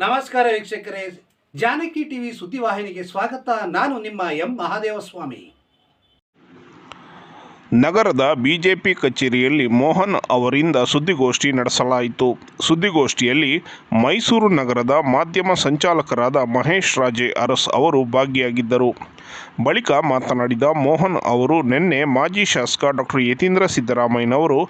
ನಮಸ್ಕಾರ ವೀಕ್ಷಕರೇ. ಜಾನಕಿ ಟಿವಿ ಸುದ್ದಿವಾಹಿನಿಗೆ ಸ್ವಾಗತ. ನಾನು ನಿಮ್ಮ ಎಂ ಮಹಾದೇವಸ್ವಾಮಿ. ನಗರದ ಬಿಜೆಪಿ ಕಚೇರಿಯಲ್ಲಿ ಮೋಹನ್ ಅವರಿಂದ ಸುದ್ದಿಗೋಷ್ಠಿ ನಡೆಸಲಾಯಿತು. ಸುದ್ದಿಗೋಷ್ಠಿಯಲ್ಲಿ ಮೈಸೂರು ನಗರದ ಮಾಧ್ಯಮ ಸಂಚಾಲಕರಾದ ಮಹೇಶ್ ರಾಜೆ ಅರಸ್ ಅವರು ಭಾಗಿಯಾಗಿದ್ದರು. ಬಳಿಕ ಮಾತನಾಡಿದ ಮೋಹನ್ ಅವರು, ನಿನ್ನೆ ಮಾಜಿ ಶಾಸಕ ಡಾಕ್ಟರ್ ಯತೀಂದ್ರ ಸಿದ್ದರಾಮಯ್ಯನವರು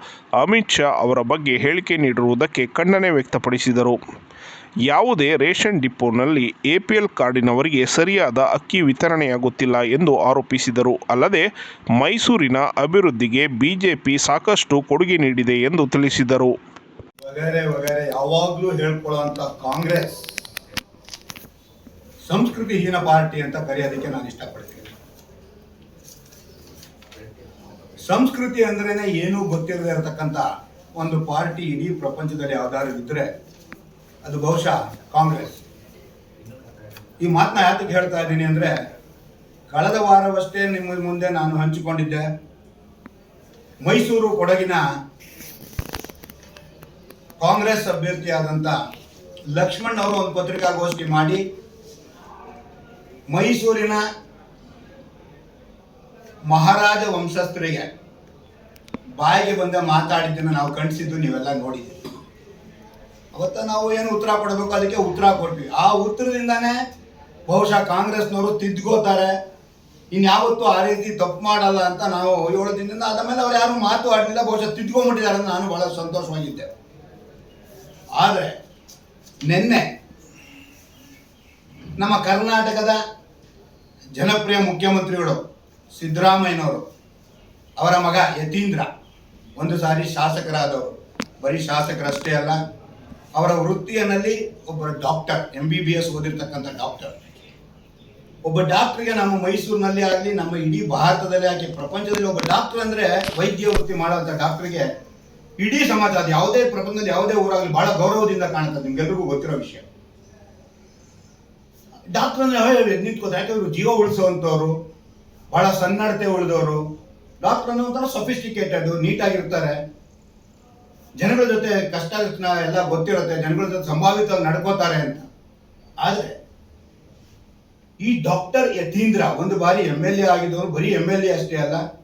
ಅಮಿತ್ ಶಾ ಅವರ ಬಗ್ಗೆ ಹೇಳಿಕೆ ನೀಡಿರುವುದಕ್ಕೆ ಖಂಡನೆ ವ್ಯಕ್ತಪಡಿಸಿದರು. ಯಾವುದೇ ರೇಷನ್ ಡಿಪೋನಲ್ಲಿ ಎಪಿಎಲ್ ಕಾರ್ಡಿನವರಿಗೆ ಸರಿಯಾದ ಅಕ್ಕಿ ವಿತರಣೆಯಾಗುತ್ತಿಲ್ಲ ಎಂದು ಆರೋಪಿಸಿದರು. ಅಲ್ಲದೆ, ಮೈಸೂರಿನ ಅಭಿವೃದ್ಧಿಗೆ ಬಿಜೆಪಿ ಸಾಕಷ್ಟು ಕೊಡುಗೆ ನೀಡಿದೆ ಎಂದು ತಿಳಿಸಿದರು. ಯಾವಾಗಲೂ ಹೇಳ್ಕೊಳ್ಳುವಂತ ಕಾಂಗ್ರೆಸ್ ಸಂಸ್ಕೃತಿಹೀನ ಪಾರ್ಟಿ ಅಂತ ಕರೆಯೋದಕ್ಕೆ ನಾನು ಇಷ್ಟಪಡ್ತೀನಿ. ಸಂಸ್ಕೃತಿ ಅಂದ್ರೇನೆ ಏನೂ ಗೊತ್ತಿರದೇ ಇರತಕ್ಕಂಥ ಒಂದು ಪಾರ್ಟಿ ಇಡೀ ಪ್ರಪಂಚದಲ್ಲಿ ಯಾವ್ದಾದ್ರು ಇದ್ರೆ ಅದು ಬಹುಶಃ ಕಾಂಗ್ರೆಸ್. ಈ ಮಾತನ್ನ ಯಾತಕ್ಕೆ ಹೇಳ್ತಾ ಇದ್ದೀನಿ ಅಂದ್ರೆ, ಕಳೆದ ವಾರವಷ್ಟೇ ನಿಮ್ಮ ಮುಂದೆ ನಾನು ಹಂಚಿಕೊಂಡಿದ್ದೆ. ಮೈಸೂರು ಕೊಡಗಿನ ಕಾಂಗ್ರೆಸ್ ಅಭ್ಯರ್ಥಿಯಾದಂಥ ಲಕ್ಷ್ಮಣ್ ಅವರು ಒಂದು ಪತ್ರಿಕಾಗೋಷ್ಠಿ ಮಾಡಿ, ಮೈಸೂರಿನ ಮಹಾರಾಜ ವಂಶಸ್ಥರಿಗೆ ಬಾಯಿಗೆ ಬಂದ ಮಾತಾಡಿದ್ದನ್ನು ನಾವು ಖಂಡಿಸಿದ್ದು ನೀವೆಲ್ಲ ನೋಡಿದ್ದೀವಿ ಅವತ್ತ ನಾವು ಏನು ಉತ್ತರ ಕೊಡಬೇಕು? ಅದಕ್ಕೆ ಉತ್ತರ ಕೊಟ್ವಿ. ಆ ಉತ್ತರದಿಂದಾನೇ ಬಹುಶಃ ಕಾಂಗ್ರೆಸ್ನವರು ತಿದ್ಕೋತಾರೆ. ಇನ್ಯಾವತ್ತೂ ಆ ರೀತಿ ತಪ್ಪು ಮಾಡಲ್ಲ ಅಂತ ನಾವು ಏಳು ದಿನದಿಂದ ಅದ ಮೇಲೆ ಅವ್ರು ಯಾರು ಮಾತು ಆಡಲಿಲ್ಲ, ಬಹುಶಃ ತಿದ್ಕೊಂಡ್ಬಿಟ್ಟಿದ್ದಾರೆ ಅಂತ ನಾನು ಬಹಳ ಸಂತೋಷವಾಗಿದ್ದೆ. ಆದರೆ ನಿನ್ನೆ ನಮ್ಮ ಕರ್ನಾಟಕದ ಜನಪ್ರಿಯ ಮುಖ್ಯಮಂತ್ರಿಗಳು ಸಿದ್ದರಾಮಯ್ಯನವರು, ಅವರ ಮಗ ಯತೀಂದ್ರ, ಒಂದು ಸಾರಿ ಶಾಸಕರಾದವರು. ಬರೀ ಶಾಸಕರಷ್ಟೇ ಅಲ್ಲ ಅವರ ವೃತ್ತಿಯಲ್ಲಿ ಒಬ್ಬ doctor M B B S ಓದಿರ್ತಕ್ಕಂಥ doctor. ಒಬ್ಬ ಡಾಕ್ಟರ್ಗೆ ನಮ್ಮ ಮೈಸೂರಿನಲ್ಲಿ ಆಗಲಿ, ನಮ್ಮ ಇಡೀ ಭಾರತದಲ್ಲಿ ಆಗಲಿ, ಪ್ರಪಂಚದಲ್ಲಿ ಒಬ್ಬ ಡಾಕ್ಟರ್ ಅಂದ್ರೆ ವೈದ್ಯ ವೃತ್ತಿ ಮಾಡುವಂಥ ಡಾಕ್ಟರ್ಗೆ ಇಡೀ ಸಮಾಜ, ಅದು ಯಾವುದೇ ಪ್ರಪಂಚದಲ್ಲಿ ಯಾವುದೇ ಊರಾಗಲಿ ಬಹಳ ಗೌರವದಿಂದ ಕಾಣುತ್ತದೆ ನಿಮ್ಗೆಲ್ರಿಗೂ ಗೊತ್ತಿರೋ ವಿಷಯ. ಡಾಕ್ಟರ್ ಅಂದ್ರೆ ನಿಂತ್ಕೋತ ಯಾಕಂದ್ರೆ ಇವ್ರು ಜೀವ ಉಳಿಸುವಂಥವ್ರು, ಬಹಳ ಸನ್ನಡತೆ ಉಳಿದವರು. ಡಾಕ್ಟರ್ ಅನ್ನೋ ಒಂಥರ ಸೊಫಿಸ್ಟಿಕೇಟೆಡ್ ನೀಟಾಗಿರ್ತಾರೆ. ಜನಗಳ ಜೊತೆ ಕಷ್ಟ ಎಲ್ಲ ಗೊತ್ತಿರುತ್ತೆ, ಜನಗಳ ಜೊತೆ ಸಂಭಾವಿತವಾಗಿ ನಡ್ಕೋತಾರೆ ಅಂತ. ಆದರೆ, ಈ ಡಾಕ್ಟರ್ ಯತೀಂದ್ರ ಒಂದು ಬಾರಿ ಎಂ ಎಲ್ ಎ ಆಗಿದ್ದವರು, ಬರೀ ಎಂ ಎಲ್ ಎ ಅಷ್ಟೇ ಅಲ್ಲ